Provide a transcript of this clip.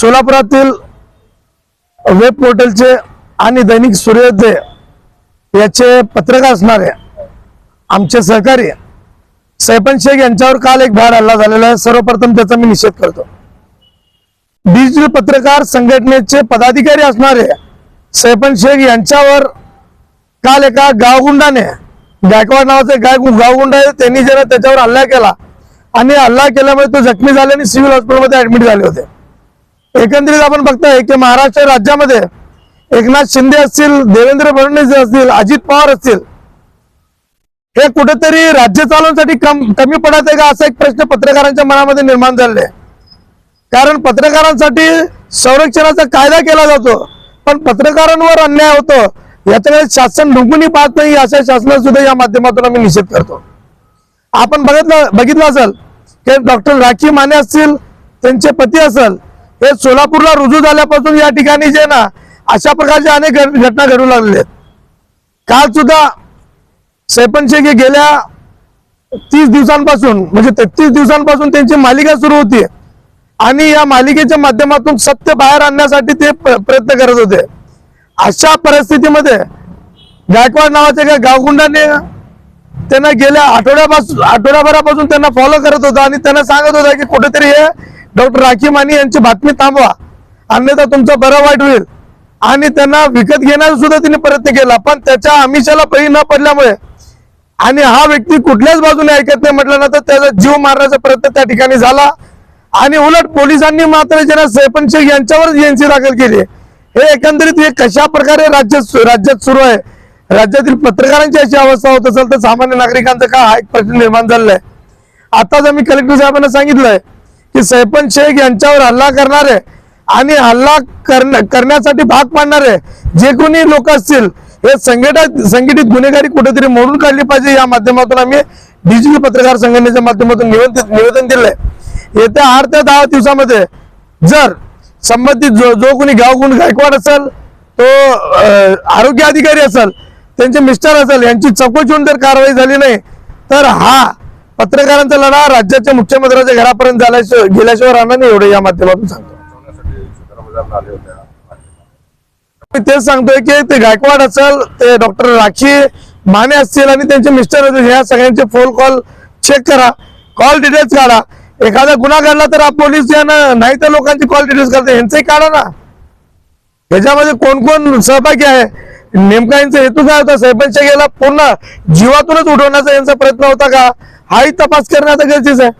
सोलापुरातील web पोर्टलचे आणि दैनिक सूर्योदय याचे पत्रकार असणारे आमचे सहकारी सैपन शेख यांच्यावर काल एक भार हल्ला झालेला आहे. सर्वप्रथम त्याचा मी निषेध करतो. डिजिटल पत्रकार संघटनेचे पदाधिकारी असणारे सैपन शेख यांच्यावर काल एका गावगुंडाने गायकवाड नावाचे गाय गावगुंड आहे त्यांनी जरा त्याच्यावर हल्ला केला. आणि हल्ला केल्यामुळे तो जखमी झाले आणि सिव्हिल हॉस्पिटलमध्ये ऍडमिट झाले होते. एकंदरीत आपण बघताय की महाराष्ट्र राज्यामध्ये एकनाथ शिंदे असतील देवेंद्र फडणवीस असतील अजित पवार असतील हे कुठेतरी राज्य चालवण्यासाठी कम कमी पडत आहे का असा एक प्रश्न पत्रकारांच्या मनामध्ये निर्माण झालेला आहे. कारण पत्रकारांसाठी संरक्षणाचा कायदा केला जातो पण पत्रकारांवर अन्याय होतो याच्याकडे शासन ढुंकूनही पाहत नाही अशा शासना सुद्धा या माध्यमातून आम्ही निषेध करतो. आपण बघितलं बघितलं असेल की डॉक्टर राखी माने असतील त्यांचे पती असेल हे सोलापूरला रुजू झाल्यापासून या ठिकाणी जे ना अशा प्रकारच्या अनेक घटना घडू लागलेल्या आहेत काल सुद्धा सैपन शेख हे गेल्या तीस दिवसांपासून म्हणजे तेहतीस दिवसांपासून त्यांची मालिका सुरू होती. आणि या मालिकेच्या माध्यमातून सत्य बाहेर आणण्यासाठी ते प्रयत्न करत होते. अशा परिस्थितीमध्ये गायकवाड नावाच्या एका गावगुंडाने त्यांना गेल्या आठवड्यापासून आठवड्याभरापासून त्यांना फॉलो करत होता आणि त्यांना सांगत होता की कुठेतरी हे डॉक्टर राखी माने यांची बातमी थांबवा. अन्यथा तुमचं बरं वाईट होईल. आणि त्यांना विकत घेण्याचा सुद्धा तिने प्रयत्न केला पण त्याच्या आमिषाला बळी न पडल्यामुळे. आणि हा व्यक्ती कुठल्याच बाजूने ऐकत नाही म्हटल्यानंतर त्याचा जीव मारण्याचा प्रयत्न त्या ठिकाणी झाला. आणि उलट पोलिसांनी मात्र ज्यांना सैपन शेख यांच्यावरच एनसी दाखल केली हे एकंदरीत हे कशा प्रकारे राज्यात राज्यात सुरू आहे? राज्यातील पत्रकारांची अशी अवस्था होत असेल तर सामान्य नागरिकांचा का हा एक प्रश्न निर्माण झालेला आहे. आताच आम्ही कलेक्टर साहेबांना सांगितलंय की सैपन शेख यांच्यावर हल्ला करणारे आणि हल्ला करण्या- करण्यासाठी भाग पाडणारे जे कोणी लोक असतील हे संघटित संघटित गुन्हेगारी कुठेतरी मोडून काढली पाहिजे या माध्यमातून आम्ही डिजिटल पत्रकार संघटनेच्या माध्यमातून निवेदन निवेदन दिलंय. येत्या आठ ते दहा दिवसामध्ये जर संबंधित जो जो कोणी गावगुण गायकवाड असेल तो आरोग्य अधिकारी असेल त्यांचे मिस्टर असेल यांची चौकशी होऊन जर कारवाई झाली नाही तर हा पत्रकारांचा लढा राज्याच्या मुख्यमंत्र्यांच्या घरापर्यंत झाल्याशिवाय गेल्याशिवाय राहणार नाही एवढं या माध्यमातून सांगतो. मी तेच सांगतोय की ते गायकवाड असेल ते डॉक्टर राखी माने असतील आणि त्यांचे मिस्टर असतील ह्या सगळ्यांचे फोन कॉल चेक करा. कॉल डिटेल्स काढा. एखादा गुन्हा घडला तर पोलीस नाही तर लोकांची कॉल डिटेल्स करते. यांचंही काढा ना. याच्यामध्ये कोण कोण सहभागी आहे? नेमका यांचा हेतू काय होता? सरपंच गेला पूर्ण जीवातूनच उठवण्याचा यांचा प्रयत्न होता का? हाही तपास करण्याचा गरजेचं आहे.